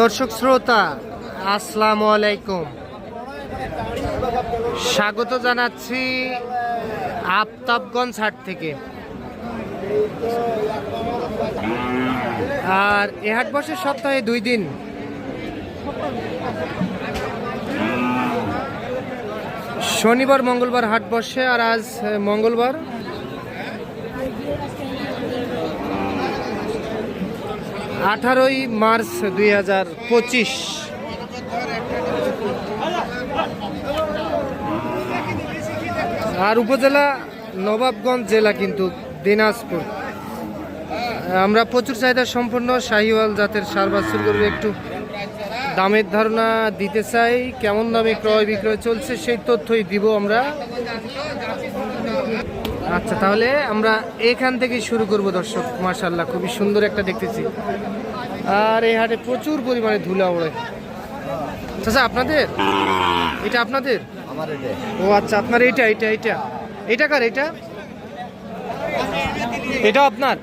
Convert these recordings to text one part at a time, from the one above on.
দর্শক শ্রোতা, আসসালামু আলাইকুম। স্বাগত জানাচ্ছি আফতাবগঞ্জ হাট থেকে। আর এ হাট বসে সপ্তাহে দুই দিন। শনিবার, মঙ্গলবার হাট বসে, আর আজ মঙ্গলবার আঠারোই মার্চ দুই হাজার পঁচিশ। আর উপজেলা নবাবগঞ্জ জেলা কিন্তু দিনাজপুর। আমরা প্রচুর চাহিদা সম্পন্ন, শাহিওয়াল জাতের সার বাছুর গরুর একটু। দামের ধারণা দিতে চাই, কেমন দামে ক্রয় বিক্রয় চলছে সেই তথ্যই দিব আমরা। আচ্ছা তাহলে আমরা এখান থেকে শুরু করব দর্শক। মার্শাল্লাহ খুবই সুন্দর একটা দেখতেছি। আর এই হাটে প্রচুর পরিমাণে ধুলা ওড়ে। আচ্ছা আপনাদের? এটা আপনাদের? আমার ও আচ্ছা আপনার এইটা এইটা এইটা। এইটা কার এটা? এটা আপনার?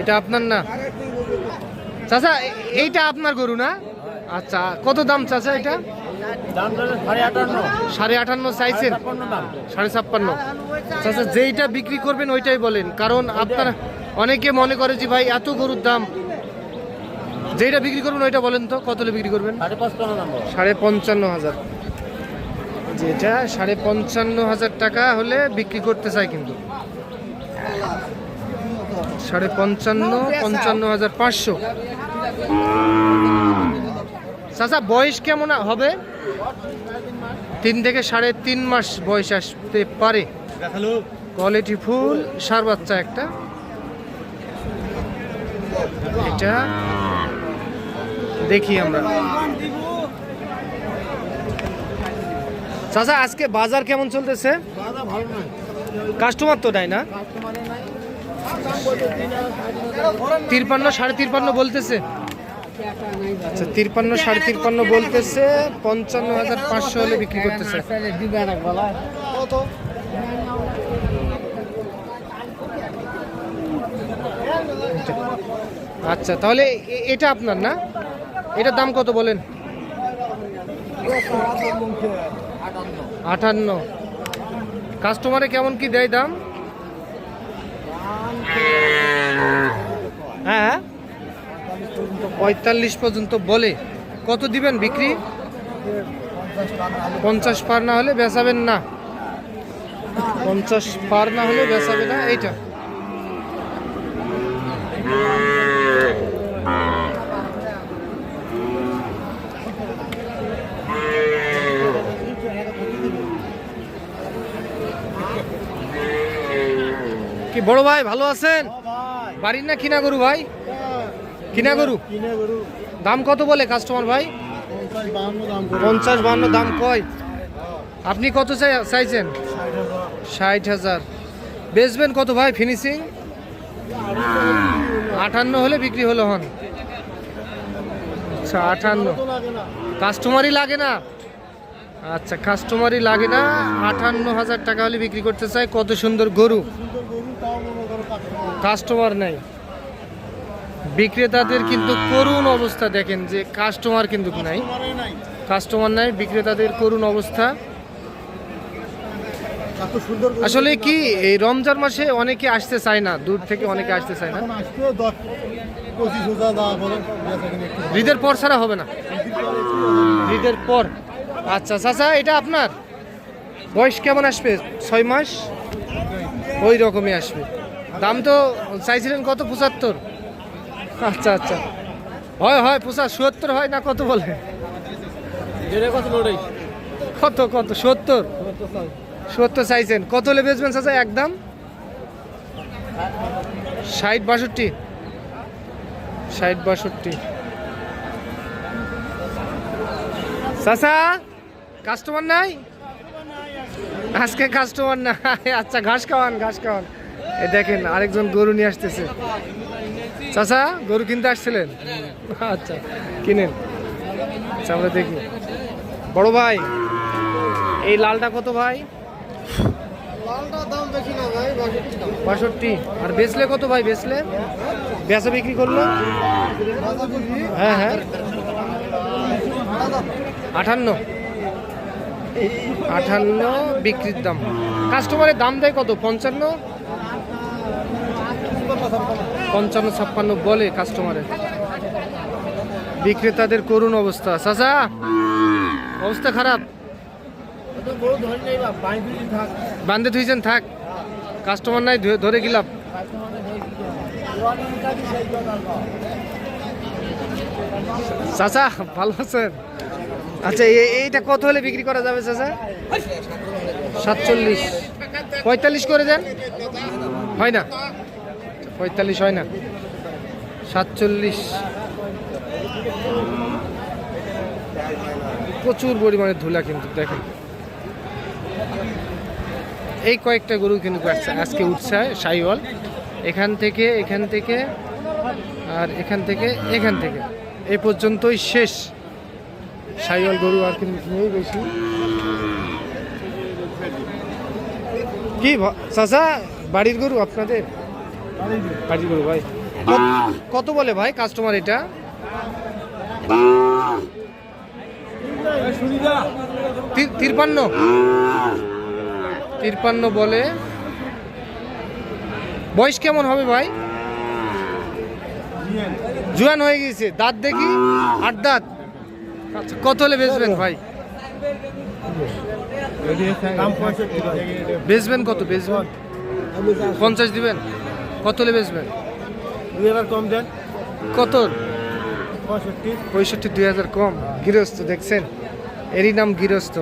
এটা আপনার না। চাচা এইটা আপনার গরু না? আচ্ছা কত দাম চাচা এটা? সাড়ে আটান্ন। চাইছেন? সাড়ে ছাপ্পান্ন যেইটা বিক্রি করবেন ওইটাই বলেন। কারণ আপনার অনেকে মনে করে যে ভাই এত গরুর দাম। যেইটা বিক্রি করবেন ওইটা বলেন তো কত বিক্রি করবেন। সাড়ে পঞ্চান্ন হাজার। যেটা সাড়ে পঞ্চান্ন হাজার টাকা হলে বিক্রি করতে চাই কিন্তু। সাড়ে পঞ্চান্ন পঞ্চান্ন হাজার পাঁচশো। চাচা বয়স কেমন হবে? তিন থেকে সাড়ে তিন মাস বয়স আসতে পারে। কোয়ালিটি ফুল, সার বাচ্চা একটা। এটা দেখি আমরা। চাচা, আজকে বাজার কেমন চলতেছে? কাস্টমার তো নাই না? তিরপান্ন, সাড়ে তিরপান্ন বলতেছে। আচ্ছা তিরপান্ন সাড়ে তিরপান্ন বলতেছে পঞ্চান্ন হাজার পাঁচশো হলে বিক্রি করতেছে। আচ্ছা তাহলে এটা আপনার না? এটার দাম কত বলেন? আটান্ন। কাস্টমারে কেমন কি দেয় দাম? হ্যাঁ। পঁয়তাল্লিশ পর্যন্ত বলে। কত দিবেন বিক্রি? পঞ্চাশ পার না হলে বেচাবেন না। পঞ্চাশ পার না হলে বেচাবে না এইটা। কি বড় ভাই ভালো আছেন? বাড়ির না কিনা গরু ভাই? কিনা গরু? কিনে গরু। দাম কত বলে কাস্টমার ভাই? পঞ্চাশ বাহান্ন দাম বান্ন দাম কয়? আপনি কত চাই- চাইছেন? ষাট হাজার। বেচবেন কত ভাই ফিনিশিং আটান্ন হলে বিক্রি হলো হন। আচ্ছা আটান্ন। কাস্টমারই লাগে না? আচ্ছা কাস্টমারই লাগে না। আটান্ন হাজার টাকা হলে বিক্রি করতে চাই। কত সুন্দর গরু? কাস্টমার নাই। বিক্রেতাদের কিন্তু করুণ অবস্থা দেখেন যে কাস্টমার কিন্তু নাই। কাস্টমার নাই, বিক্রেতাদের করুণ অবস্থা। আসলে কি, এই রমজান মাসে অনেকে আসতে চায় না, দূর থেকে অনেকে আসতে চায় না। ঈদের পর ছাড়া হবে না। ঈদের পর। আচ্ছা চাচা, এটা আপনার? বয়স কেমন আসবে? ছয় মাস? ওই রকমই আসবে। দাম তো চাইছিলেন কত? পঁচাত্তর? আচ্ছা আচ্ছা। হয় হয় পঁচা সত্তর হয় না কত বলে? কত কত কত? সত্তর? সত্তর চাইছেন। কত হলে বেচবেন চাচা একদম? ষাট বাষট্টি। ষাট বাষট্টি। চাচা কাস্টমার নাই? আজকে কাস্টমার নাই। আচ্ছা ঘাস খাওয়ান ঘাস খাওয়ান। এ দেখেন আরেকজন গরু নিয়ে আসতেছে। চাচা গরু কিনতে আসছিলেন? আচ্ছা কিনেন। আচ্ছা আমরা দেখি। বড় ভাই এই লালটা কত ভাই? বাষট্টি। আর বেচলে কত ভাই বেচলে? বেচা বিক্রি করল? হ্যাঁ হ্যাঁ। আটান্ন আটান্ন বিক্রির দাম। কাস্টমারের দাম দেয় কত? পঞ্চান্ন? পঞ্চান্ন ছাপ্পান্ন বলে কাস্টমারের বিক্রেতাদের করুণ অবস্থা। চাচা, অবস্থা খারাপ। বান্ধে থুইছেন থাক। কাস্টমার নাই ধরে- গিলাম চাচা, ভালো আছেন? আচ্ছা এইটা কত হলে বিক্রি করা যাবে, চাচা? সাতচল্লিশ। পঁয়তাল্লিশ করে দেন। হয় না? পঁয়তাল্লিশ হয় না। সাতচল্লিশ। প্রচুর পরিমাণে ধুলা কিন্তু, দেখেন। এই কয়েকটা গরু কিন্তু আজকে- আজকে উঠছে সাইওয়াল। এখান থেকে এখান থেকে, আর এখান থেকে এখান থেকে। এই পর্যন্তই শেষ। সাইওয়াল গরু আর কিন্তু নেই বেশি। কি চাচা, বাড়ির গরু আপনাদের? ভাই। কত- বলে ভাই কাস্টমার এটা? তিরপান্ন। তিরপান্ন বলে। বয়স কেমন হবে ভাই? জুয়ান হয়ে গেছে দাঁত দেখি। আট দাঁত। আচ্ছা কত হলে বেচবেন ভাই? বেচবেন কত? বেচবেন। পঞ্চাশ দিবেন? কত হলে বেচবেন? দুই হাজার কম দেন। কত? পঁয়ষট্টি। পঁয়ষট্টি দুই হাজার কম। গৃহস্থ দেখছেন? এরই নাম গৃহস্থ।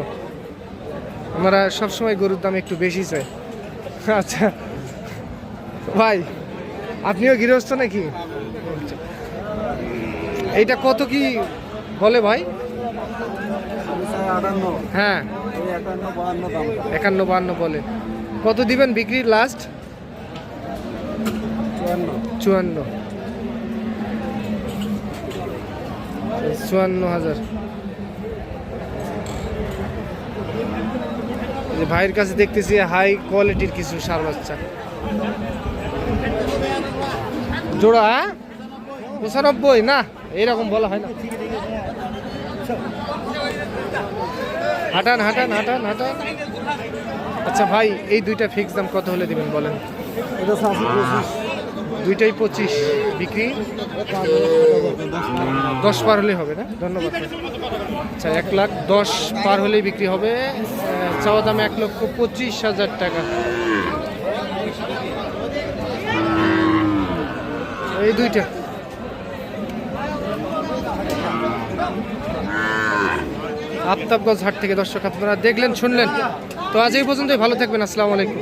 আমরা সবসময় গরুর দাম একটু বেশি চাই। আচ্ছা। ভাই আপনিও গৃহস্থ নাকি? এইটা কত কি বলে ভাই? হ্যাঁ। একান্ন বাহান্ন বান্ন বলে। কত দিবেন বিক্রি লাস্ট চুয়ান্ন। চুয়ান্ন হাজার। ভাইয়ের কাছে দেখতেছি হাই কোয়ালিটির কিছু সার বাচ্চা। জোড়া হ্যাঁ? পঁচানব্বই, না, এইরকম বলা হয় না। হাঁটান হাঁটান হাঁটান হাঁটান। আচ্ছা ভাই, এই দুইটা ফিক্স দাম কত হলে দিবেন বলেন? দুইটাই পঁচিশ বিক্রি। দশ পার হলেই হবে না? ধন্যবাদ। আচ্ছা এক লাখ দশ পার হলেই বিক্রি হবে। চাওয়া দাম এক লক্ষ পঁচিশ হাজার টাকা। এই দুইটা। আফতাবগঞ্জ হাট থেকে দর্শক আপনারা দেখলেন, শুনলেন। তো আজ এই পর্যন্তই। ভালো থাকবেন। আসসালামু আলাইকুম।